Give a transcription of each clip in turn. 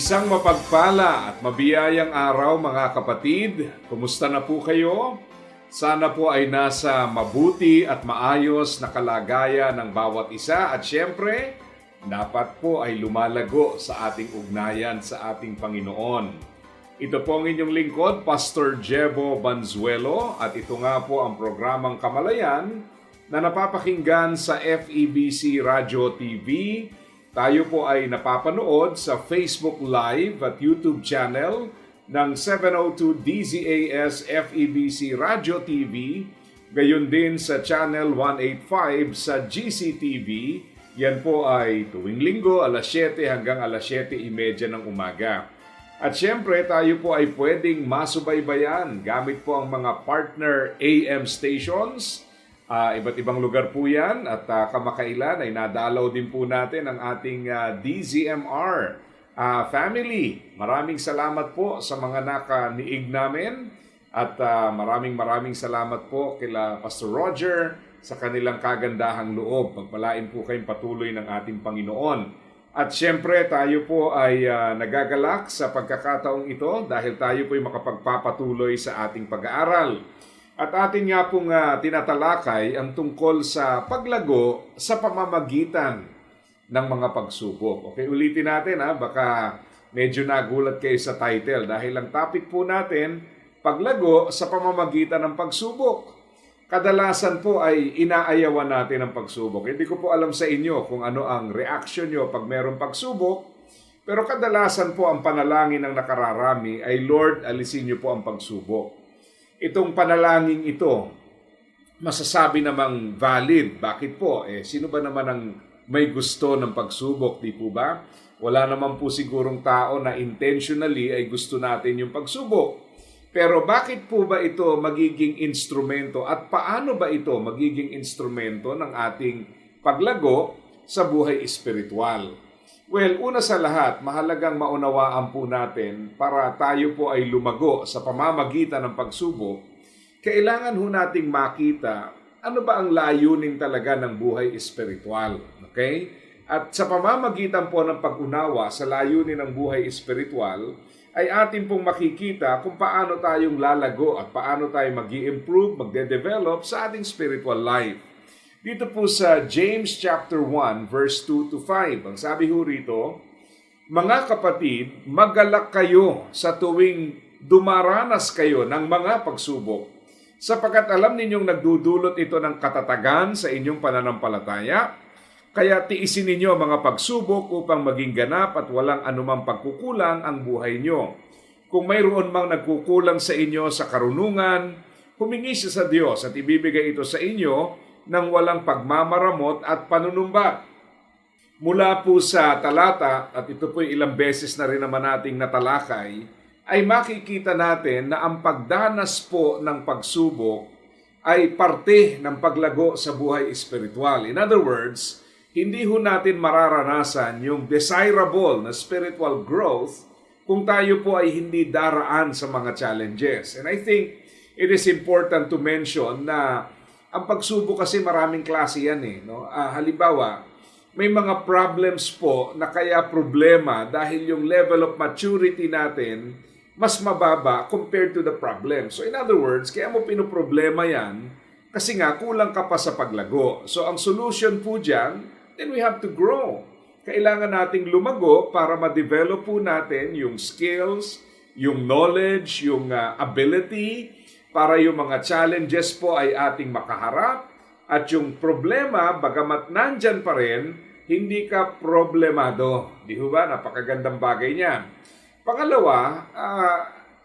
Isang mapagpala at mabiyayang araw mga kapatid. Kumusta na po kayo? Sana po ay nasa mabuti at maayos na kalagayan ng bawat isa at syempre, dapat po ay lumalago sa ating ugnayan sa ating Panginoon. Ito po ang inyong lingkod, Pastor Jebo Banzuelo at ito nga po ang programang Kamalayan na napapakinggan sa FEBC Radio TV tayo po ay napapanood sa Facebook Live at YouTube channel ng 702 DZAS FEBC Radio TV, gayon din sa channel 185 sa GCTV. Yan po ay tuwing linggo alas 7 hanggang alas 7.30 ng umaga. At syempre tayo po ay pwedeng masubaybayan gamit po ang mga partner AM stations Uh, iba't ibang lugar po yan at uh, kamakailan ay nadalaw din po natin ang ating uh, DZMR uh, family. Maraming salamat po sa mga nakaniig namin at uh, maraming maraming salamat po kila Pastor Roger sa kanilang kagandahang loob. Pagpalain po kayong patuloy ng ating Panginoon. At syempre tayo po ay uh, nagagalak sa pagkakataong ito dahil tayo po ay makapagpapatuloy sa ating pag-aaral. At atin nga pong uh, tinatalakay ang tungkol sa paglago sa pamamagitan ng mga pagsubok. Okay, ulitin natin ha, baka medyo nagulat kayo sa title dahil ang topic po natin, paglago sa pamamagitan ng pagsubok. Kadalasan po ay inaayawan natin ang pagsubok. Hindi ko po alam sa inyo kung ano ang reaction nyo pag mayroong pagsubok, pero kadalasan po ang panalangin ng nakararami ay, Lord, alisin niyo po ang pagsubok itong panalangin ito, masasabi namang valid. Bakit po? Eh, sino ba naman ang may gusto ng pagsubok, di po ba? Wala naman po sigurong tao na intentionally ay gusto natin yung pagsubok. Pero bakit po ba ito magiging instrumento at paano ba ito magiging instrumento ng ating paglago sa buhay espiritual? Well, una sa lahat, mahalagang maunawaan po natin para tayo po ay lumago sa pamamagitan ng pagsubok, kailangan ho nating makita ano ba ang layunin talaga ng buhay espiritual. Okay? At sa pamamagitan po ng pag-unawa sa layunin ng buhay espiritual, ay atin pong makikita kung paano tayong lalago at paano tayo mag improve magde-develop sa ating spiritual life. Dito po sa James chapter 1 verse 2 to 5. Ang sabi ho rito, Mga kapatid, magalak kayo sa tuwing dumaranas kayo ng mga pagsubok, sapagkat alam ninyong nagdudulot ito ng katatagan sa inyong pananampalataya, kaya tiisin ninyo mga pagsubok upang maging ganap at walang anumang pagkukulang ang buhay nyo. Kung mayroon mang nagkukulang sa inyo sa karunungan, humingi siya sa Diyos at ibibigay ito sa inyo ng walang pagmamaramot at panunumbat. Mula po sa talata, at ito po ilang beses na rin naman nating natalakay, ay makikita natin na ang pagdanas po ng pagsubok ay parte ng paglago sa buhay espiritual. In other words, hindi ho natin mararanasan yung desirable na spiritual growth kung tayo po ay hindi daraan sa mga challenges. And I think it is important to mention na ang pagsubok kasi maraming klase yan eh. No? Uh, halimbawa, may mga problems po na kaya problema dahil yung level of maturity natin mas mababa compared to the problem. So in other words, kaya mo pinoproblema yan kasi nga kulang ka pa sa paglago. So ang solution po dyan, then we have to grow. Kailangan nating lumago para ma-develop po natin yung skills, yung knowledge, yung uh, ability, para yung mga challenges po ay ating makaharap at yung problema, bagamat nandyan pa rin, hindi ka problemado. Di ba? Napakagandang bagay niya. Pangalawa, uh,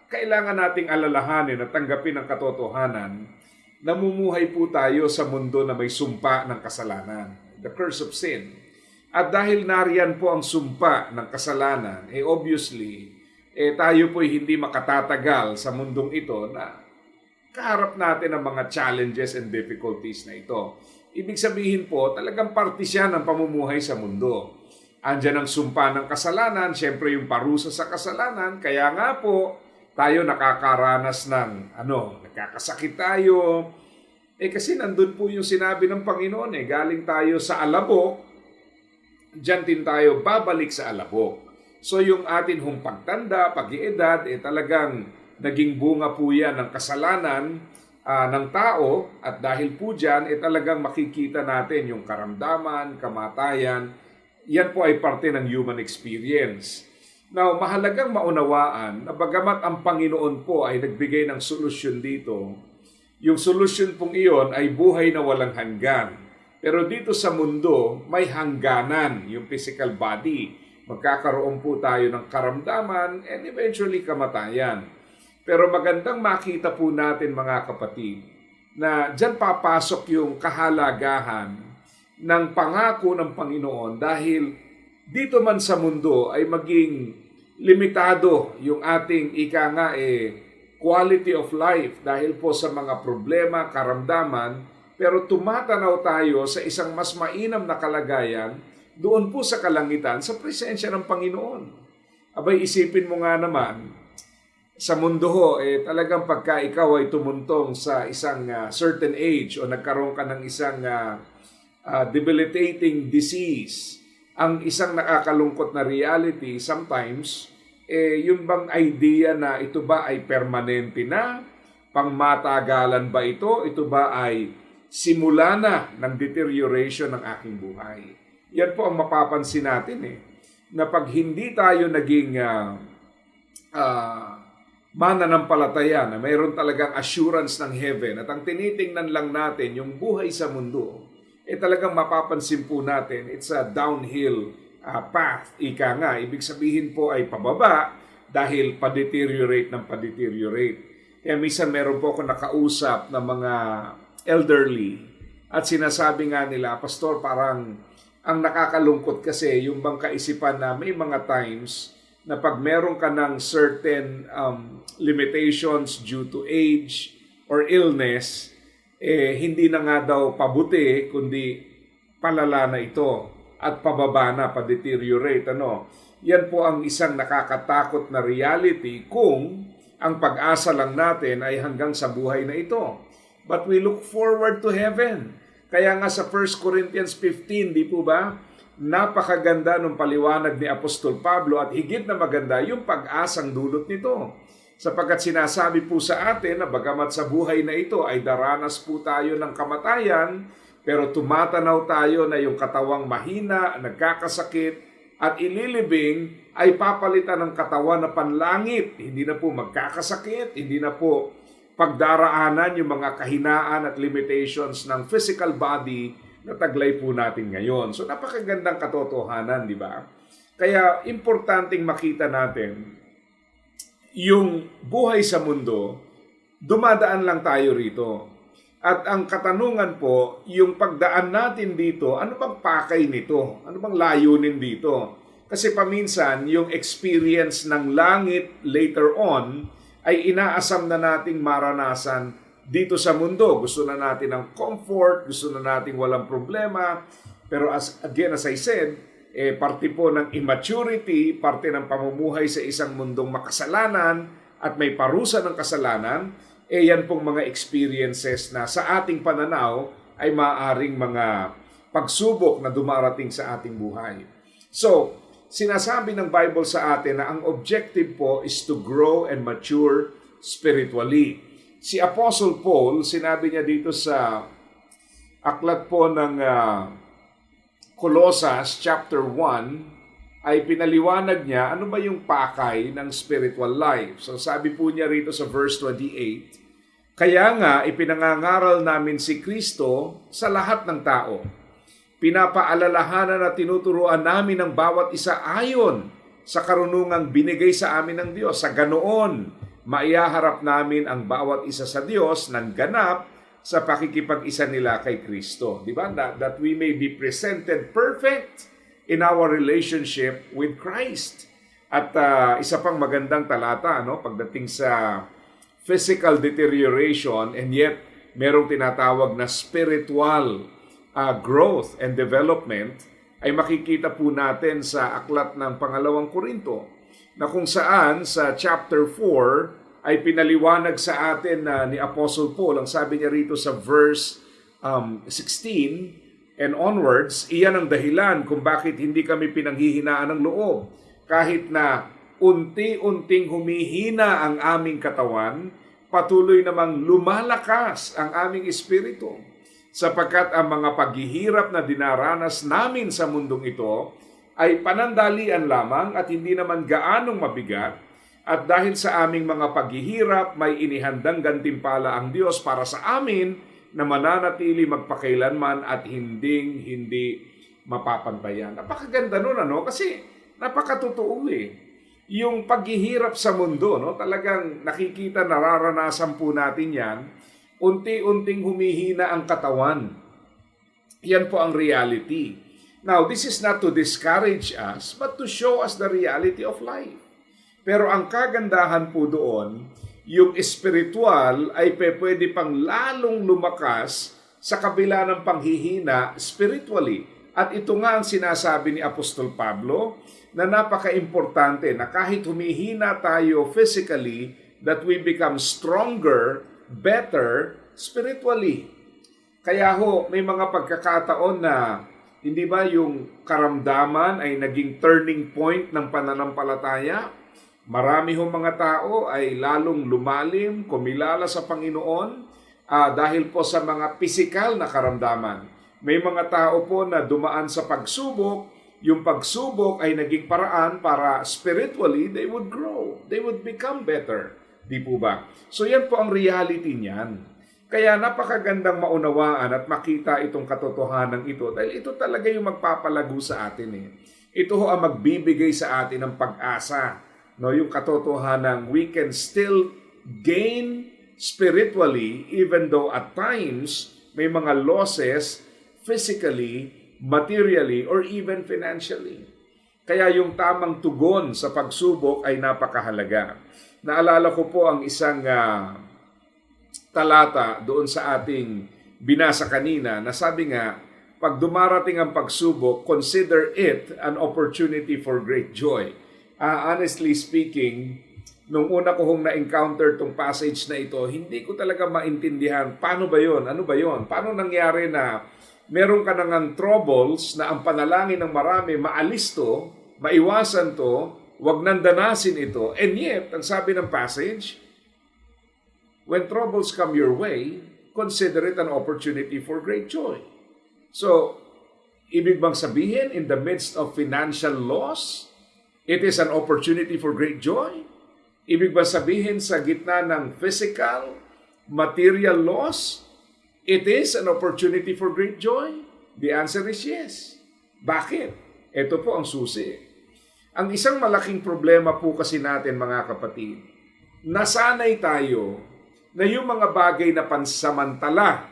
kailangan nating alalahanin at tanggapin ang katotohanan namumuhay po tayo sa mundo na may sumpa ng kasalanan, the curse of sin. At dahil nariyan po ang sumpa ng kasalanan, eh obviously, eh tayo po hindi makatatagal sa mundong ito na kaharap natin ang mga challenges and difficulties na ito. Ibig sabihin po, talagang parte siya ng pamumuhay sa mundo. Andyan ang sumpa ng kasalanan, syempre yung parusa sa kasalanan, kaya nga po, tayo nakakaranas ng ano, nagkakasakit tayo. Eh kasi nandun po yung sinabi ng Panginoon eh, galing tayo sa alabok, dyan din tayo babalik sa alabok. So yung atin hong pagtanda, pag-iedad, eh talagang naging bunga po yan ng kasalanan ah, ng tao at dahil po dyan, eh talagang makikita natin yung karamdaman, kamatayan, yan po ay parte ng human experience. Now, mahalagang maunawaan na bagamat ang Panginoon po ay nagbigay ng solusyon dito, yung solusyon pong iyon ay buhay na walang hanggan. Pero dito sa mundo, may hangganan, yung physical body. Magkakaroon po tayo ng karamdaman and eventually kamatayan. Pero magandang makita po natin mga kapatid na dyan papasok yung kahalagahan ng pangako ng Panginoon dahil dito man sa mundo ay maging limitado yung ating ika nga eh, quality of life dahil po sa mga problema, karamdaman, pero tumatanaw tayo sa isang mas mainam na kalagayan doon po sa kalangitan sa presensya ng Panginoon. Abay, isipin mo nga naman, sa mundo ho, eh, talagang pagka ikaw ay tumuntong sa isang ah, certain age o nagkaroon ka ng isang ah, ah, debilitating disease, ang isang nakakalungkot na reality sometimes, eh, yung bang idea na ito ba ay permanente na, pangmatagalan ba ito, ito ba ay simula na ng deterioration ng aking buhay. Yan po ang mapapansin natin eh, na pag hindi tayo naging uh, uh, mananampalataya na mayroon talagang assurance ng heaven at ang tinitingnan lang natin yung buhay sa mundo, eh talagang mapapansin po natin it's a downhill uh, path. Ika nga, ibig sabihin po ay pababa dahil pa-deteriorate ng pa-deteriorate. Kaya minsan meron po ako nakausap ng mga elderly at sinasabi nga nila, Pastor, parang ang nakakalungkot kasi yung bang kaisipan na may mga times na pag meron ka ng certain um, limitations due to age or illness, eh, hindi na nga daw pabuti, kundi palala na ito at pababa na, pa-deteriorate. Ano? Yan po ang isang nakakatakot na reality kung ang pag-asa lang natin ay hanggang sa buhay na ito. But we look forward to heaven. Kaya nga sa 1 Corinthians 15, di po ba? Napakaganda ng paliwanag ni Apostol Pablo at higit na maganda yung pag-asang dulot nito. Sapagkat sinasabi po sa atin na bagamat sa buhay na ito ay daranas po tayo ng kamatayan, pero tumatanaw tayo na yung katawang mahina, nagkakasakit, at ililibing ay papalitan ng katawan na panlangit. Hindi na po magkakasakit, hindi na po pagdaraanan yung mga kahinaan at limitations ng physical body na taglay po natin ngayon. So napakagandang katotohanan, di ba? Kaya importanteng makita natin yung buhay sa mundo, dumadaan lang tayo rito. At ang katanungan po, yung pagdaan natin dito, ano bang pakay nito? Ano bang layunin dito? Kasi paminsan, yung experience ng langit later on ay inaasam na nating maranasan dito sa mundo. Gusto na natin ng comfort, gusto na natin walang problema. Pero as again, as I said, eh, parte po ng immaturity, parte ng pamumuhay sa isang mundong makasalanan at may parusa ng kasalanan, eh yan pong mga experiences na sa ating pananaw ay maaring mga pagsubok na dumarating sa ating buhay. So, sinasabi ng Bible sa atin na ang objective po is to grow and mature spiritually. Si Apostle Paul, sinabi niya dito sa aklat po ng uh, Colossus chapter 1, ay pinaliwanag niya ano ba yung pakay ng spiritual life. So sabi po niya rito sa verse 28, Kaya nga ipinangangaral namin si Kristo sa lahat ng tao. Pinapaalalahanan at tinuturuan namin ang bawat isa ayon sa karunungang binigay sa amin ng Diyos. Sa ganoon, maiaharap namin ang bawat isa sa Diyos ng ganap sa pakikipag-isa nila kay Kristo. Di ba? That, that we may be presented perfect in our relationship with Christ. At ah, isa pang magandang talata no pagdating sa physical deterioration and yet merong tinatawag na spiritual ah, growth and development ay makikita po natin sa aklat ng pangalawang Korinto na kung saan sa chapter 4 ay pinaliwanag sa atin na ni Apostle Paul ang sabi niya rito sa verse um, 16 and onwards, iyan ang dahilan kung bakit hindi kami pinanghihinaan ng loob. Kahit na unti-unting humihina ang aming katawan, patuloy namang lumalakas ang aming espiritu. Sapagkat ang mga paghihirap na dinaranas namin sa mundong ito ay panandalian lamang at hindi naman gaanong mabigat at dahil sa aming mga paghihirap, may inihandang gantimpala ang Diyos para sa amin na mananatili magpakailanman at hinding hindi mapapantayan. Napakaganda nun, ano? Kasi napakatotoo eh. Yung paghihirap sa mundo, no? talagang nakikita, nararanasan po natin yan. Unti-unting humihina ang katawan. Yan po ang reality. Now, this is not to discourage us, but to show us the reality of life. Pero ang kagandahan po doon, yung espiritual ay pwede pang lalong lumakas sa kabila ng panghihina spiritually. At ito nga ang sinasabi ni Apostol Pablo na napaka-importante na kahit humihina tayo physically, that we become stronger, better spiritually. Kaya ho, may mga pagkakataon na hindi ba yung karamdaman ay naging turning point ng pananampalataya? Marami hong mga tao ay lalong lumalim, kumilala sa Panginoon ah, dahil po sa mga pisikal na karamdaman. May mga tao po na dumaan sa pagsubok, yung pagsubok ay naging paraan para spiritually they would grow, they would become better. Di po ba? So yan po ang reality niyan. Kaya napakagandang maunawaan at makita itong katotohanan ito dahil ito talaga yung magpapalago sa atin eh. Ito ho ang magbibigay sa atin ng pag-asa no yung katotohanan we can still gain spiritually even though at times may mga losses physically, materially, or even financially. Kaya yung tamang tugon sa pagsubok ay napakahalaga. Naalala ko po ang isang ah, talata doon sa ating binasa kanina na sabi nga, pag dumarating ang pagsubok, consider it an opportunity for great joy. Ah, honestly speaking, nung una ko hong na-encounter tong passage na ito, hindi ko talaga maintindihan paano ba yon, ano ba yon, paano nangyari na meron ka nang troubles na ang panalangin ng marami, maalis to, maiwasan to, wag nandanasin ito, and yet, ang sabi ng passage, when troubles come your way, consider it an opportunity for great joy. So, ibig bang sabihin, in the midst of financial loss, it is an opportunity for great joy? Ibig ba sabihin sa gitna ng physical, material loss, it is an opportunity for great joy? The answer is yes. Bakit? Ito po ang susi. Ang isang malaking problema po kasi natin mga kapatid, nasanay tayo na yung mga bagay na pansamantala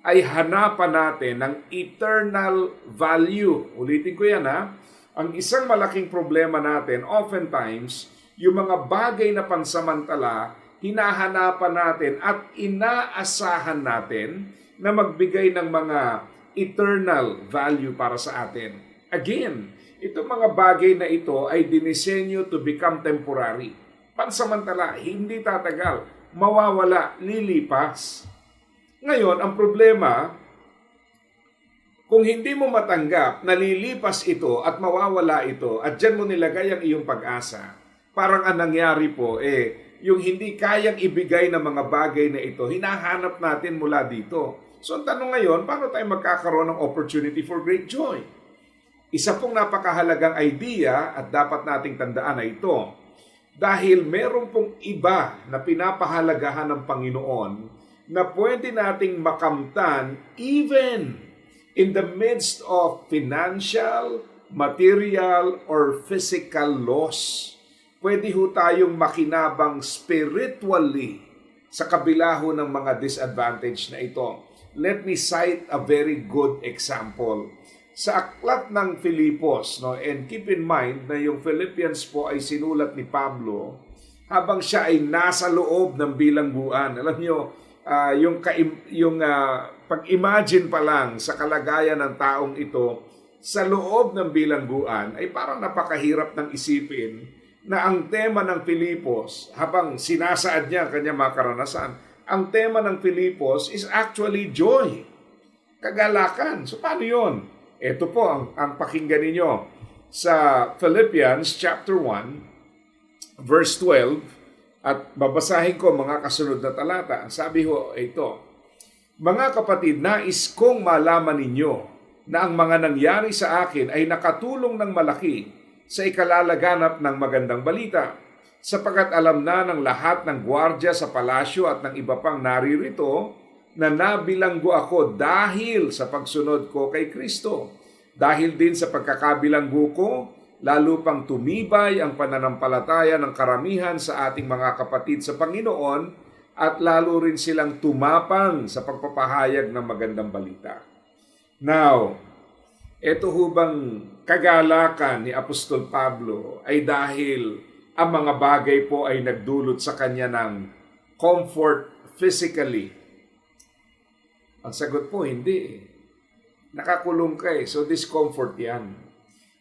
ay hanapan natin ng eternal value. Ulitin ko yan ha. Ang isang malaking problema natin, oftentimes, yung mga bagay na pansamantala, hinahanapan natin at inaasahan natin na magbigay ng mga eternal value para sa atin. Again, itong mga bagay na ito ay dinisenyo to become temporary. Pansamantala, hindi tatagal, mawawala, lilipas. Ngayon, ang problema, kung hindi mo matanggap, nalilipas ito at mawawala ito at dyan mo nilagay ang iyong pag-asa, parang ang nangyari po, eh, yung hindi kayang ibigay ng mga bagay na ito, hinahanap natin mula dito. So ang tanong ngayon, paano tayo magkakaroon ng opportunity for great joy? Isa pong napakahalagang idea at dapat nating tandaan na ito. Dahil meron pong iba na pinapahalagahan ng Panginoon na pwede nating makamtan even in the midst of financial, material, or physical loss. Pwede ho tayong makinabang spiritually sa kabila ho ng mga disadvantage na ito. Let me cite a very good example. sa aklat ng Filipos, no, and keep in mind na yung Philippians po ay sinulat ni Pablo habang siya ay nasa loob ng bilangguan. Alam niyo, ah, yung, kaim- yung ah, pag-imagine pa lang sa kalagayan ng taong ito sa loob ng bilangguan ay parang napakahirap ng isipin na ang tema ng Filipos, habang sinasaad niya ang kanyang mga karanasan, ang tema ng Filipos is actually joy kagalakan. So paano yun? Ito po ang, ang pakinggan ninyo sa Philippians chapter 1 verse 12 at babasahin ko mga kasunod na talata. Ang sabi ho ito, Mga kapatid, nais kong malaman ninyo na ang mga nangyari sa akin ay nakatulong ng malaki sa ikalalaganap ng magandang balita sapagkat alam na ng lahat ng gwardya sa palasyo at ng iba pang naririto na nabilanggo ako dahil sa pagsunod ko kay Kristo. Dahil din sa pagkakabilanggo ko, lalo pang tumibay ang pananampalataya ng karamihan sa ating mga kapatid sa Panginoon at lalo rin silang tumapang sa pagpapahayag ng magandang balita. Now, ito hubang kagalakan ni Apostol Pablo ay dahil ang mga bagay po ay nagdulot sa kanya ng comfort physically. Ang sagot po, hindi. Nakakulong ka eh, so discomfort yan.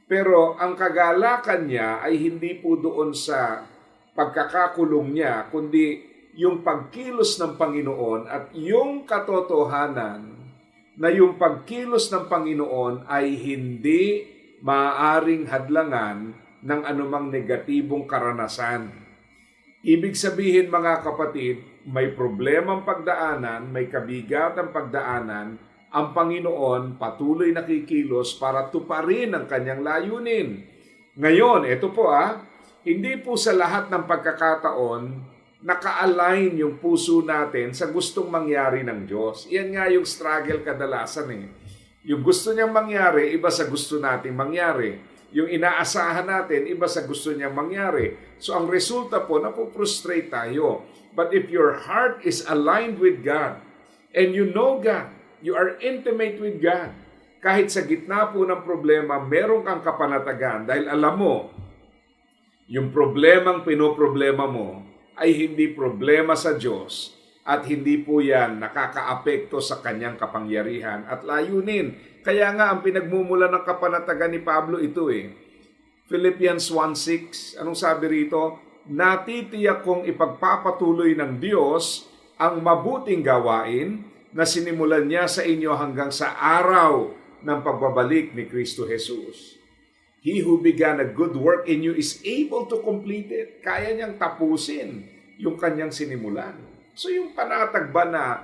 Pero ang kagalakan niya ay hindi po doon sa pagkakakulong niya, kundi yung pagkilos ng Panginoon at yung katotohanan na yung pagkilos ng Panginoon ay hindi maaaring hadlangan ng anumang negatibong karanasan. Ibig sabihin mga kapatid, may problemang pagdaanan, may kabigatang pagdaanan, ang Panginoon patuloy nakikilos para tuparin ang kanyang layunin. Ngayon, ito po ah, hindi po sa lahat ng pagkakataon naka-align yung puso natin sa gustong mangyari ng Diyos. Yan nga yung struggle kadalasan eh. Yung gusto niyang mangyari, iba sa gusto nating mangyari. Yung inaasahan natin, iba sa gusto niyang mangyari. So ang resulta po, napuprostrate tayo. But if your heart is aligned with God, and you know God, you are intimate with God, kahit sa gitna po ng problema, meron kang kapanatagan dahil alam mo, yung problemang pinoproblema mo ay hindi problema sa Diyos at hindi po yan nakakaapekto sa kanyang kapangyarihan at layunin. Kaya nga ang pinagmumula ng kapanatagan ni Pablo ito eh. Philippians 1.6, anong sabi rito? Natitiyak kong ipagpapatuloy ng Diyos ang mabuting gawain na sinimulan niya sa inyo hanggang sa araw ng pagbabalik ni Kristo Jesus. He who began a good work in you is able to complete it. Kaya niyang tapusin yung kanyang sinimulan. So yung panatag ba na,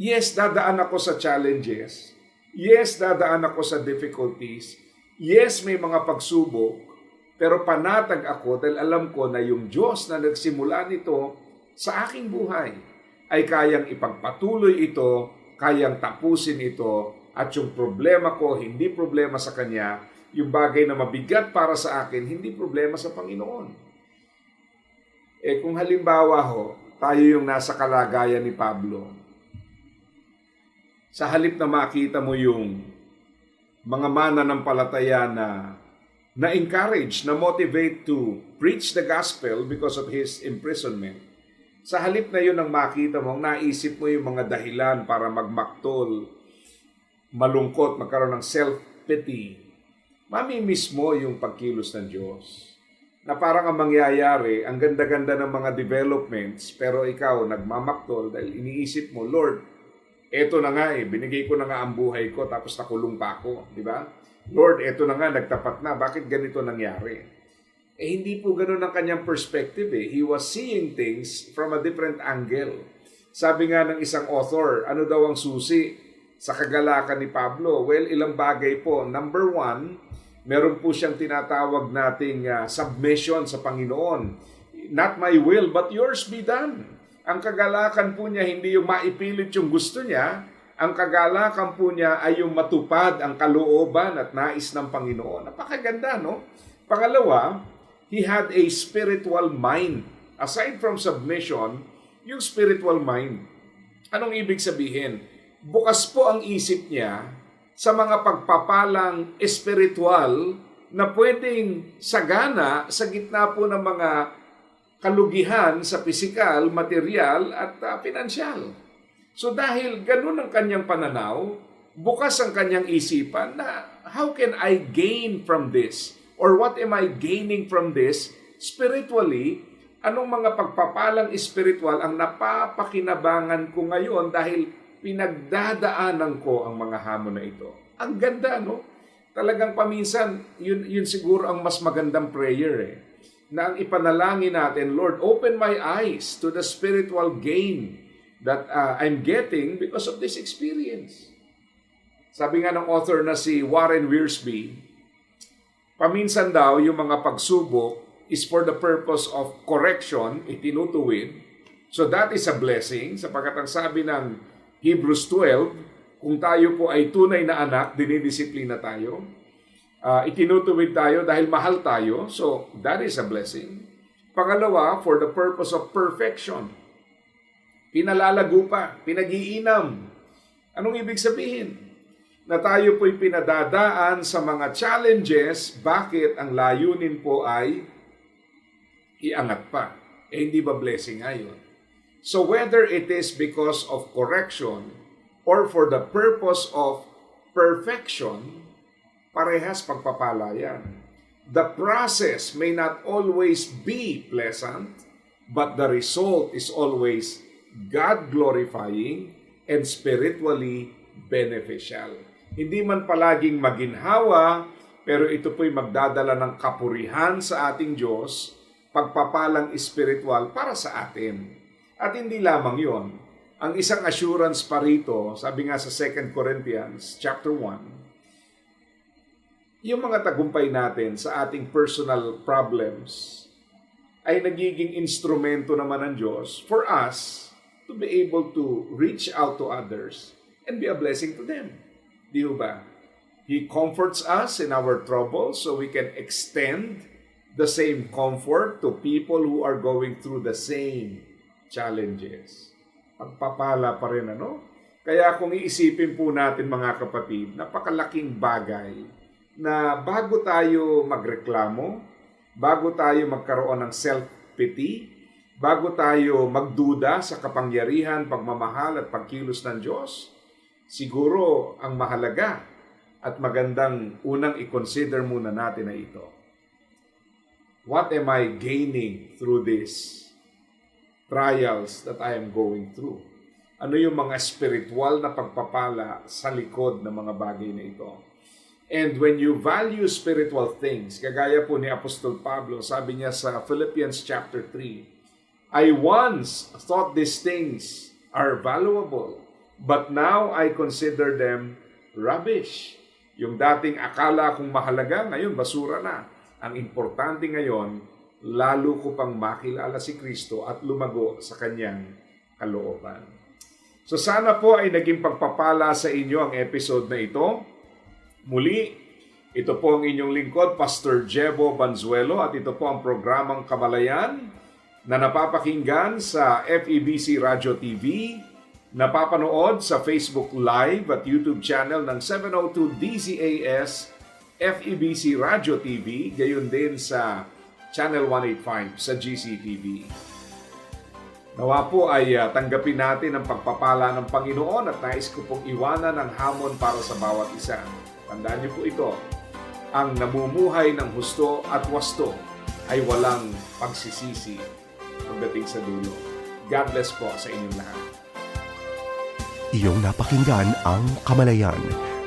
yes, dadaan ako sa challenges. Yes, dadaan ako sa difficulties. Yes, may mga pagsubok. Pero panatag ako dahil alam ko na yung Diyos na nagsimula nito sa aking buhay ay kayang ipagpatuloy ito, kayang tapusin ito, at yung problema ko, hindi problema sa Kanya, yung bagay na mabigat para sa akin, hindi problema sa Panginoon. Eh kung halimbawa ho, tayo yung nasa kalagayan ni Pablo, sa halip na makita mo yung mga mananampalataya na na-encourage, na-motivate to preach the gospel because of his imprisonment, sa halip na yun ang makita mo, naisip mo yung mga dahilan para magmaktol, malungkot, magkaroon ng self-pity, mamimiss mo yung pagkilos ng Diyos. Na parang ang mangyayari, ang ganda-ganda ng mga developments, pero ikaw nagmamaktol dahil iniisip mo, Lord, eto na nga eh, binigay ko na nga ang buhay ko tapos nakulong pa ako, di ba? Lord, eto na nga, nagtapat na, bakit ganito nangyari? Eh hindi po ganun ang kanyang perspective eh. He was seeing things from a different angle. Sabi nga ng isang author, ano daw ang susi sa kagalakan ni Pablo? Well, ilang bagay po. Number one, meron po siyang tinatawag nating uh, submission sa Panginoon. Not my will, but yours be done. Ang kagalakan po niya, hindi yung maipilit yung gusto niya. Ang kagalakan po niya ay yung matupad ang kalooban at nais ng Panginoon. Napakaganda, no? Pangalawa, he had a spiritual mind. Aside from submission, yung spiritual mind. Anong ibig sabihin? Bukas po ang isip niya sa mga pagpapalang espiritual na pwedeng sagana sa gitna po ng mga kalugihan sa pisikal, material at uh, pinansyal. So dahil ganun ang kanyang pananaw, bukas ang kanyang isipan na how can I gain from this? Or what am I gaining from this spiritually? Anong mga pagpapalang espiritual ang napapakinabangan ko ngayon dahil pinagdadaanan ko ang mga hamon na ito? Ang ganda, no? Talagang paminsan, yun, yun siguro ang mas magandang prayer eh. Na ang ipanalangin natin, Lord, open my eyes to the spiritual gain that uh, I'm getting because of this experience. Sabi nga ng author na si Warren Wiersbe, paminsan daw yung mga pagsubok is for the purpose of correction, itinutuwid. So that is a blessing sapagkat ang sabi ng Hebrews 12, kung tayo po ay tunay na anak, dinidisiplina tayo. Uh, itinutuwid tayo dahil mahal tayo. So that is a blessing. Pangalawa, for the purpose of perfection. Pinalalago pa, pinag-iinam. Anong ibig sabihin? Na tayo po'y pinadadaan sa mga challenges, bakit ang layunin po ay iangat pa? Eh hindi ba blessing ngayon? So whether it is because of correction or for the purpose of perfection, parehas pagpapala yan. The process may not always be pleasant, but the result is always God-glorifying and spiritually beneficial. Hindi man palaging maginhawa, pero ito po'y magdadala ng kapurihan sa ating Diyos, pagpapalang espiritual para sa atin. At hindi lamang yon. Ang isang assurance pa rito, sabi nga sa 2 Corinthians chapter 1, yung mga tagumpay natin sa ating personal problems ay nagiging instrumento naman ng Diyos for us to be able to reach out to others and be a blessing to them. Di ba? He comforts us in our troubles so we can extend the same comfort to people who are going through the same challenges. Pagpapala pa rin ano? Kaya kung iisipin po natin mga kapatid, napakalaking bagay na bago tayo magreklamo, bago tayo magkaroon ng self-pity, bago tayo magduda sa kapangyarihan, pagmamahal at pagkilos ng Diyos, siguro ang mahalaga at magandang unang i-consider muna natin na ito. What am I gaining through this trials that I am going through? Ano yung mga spiritual na pagpapala sa likod ng mga bagay na ito? And when you value spiritual things, kagaya po ni Apostol Pablo, sabi niya sa Philippians chapter 3, I once thought these things are valuable, but now I consider them rubbish. Yung dating akala kong mahalaga, ngayon basura na. Ang importante ngayon, lalo ko pang makilala si Kristo at lumago sa kanyang kalooban. So sana po ay naging pagpapala sa inyo ang episode na ito. Muli, ito po ang inyong lingkod, Pastor Jebo Banzuelo at ito po ang programang Kamalayan na napapakinggan sa FEBC Radio TV, napapanood sa Facebook Live at YouTube channel ng 702 DZAS FEBC Radio TV, gayon din sa Channel 185 sa GCTV. Nawa po ay uh, tanggapin natin ang pagpapala ng Panginoon at nais ko pong iwanan ang hamon para sa bawat isa. Tandaan niyo po ito, ang namumuhay ng husto at wasto ay walang pagsisisi pagdating sa dulo. God bless po sa inyong lahat. Iyong napakinggan ang Kamalayan.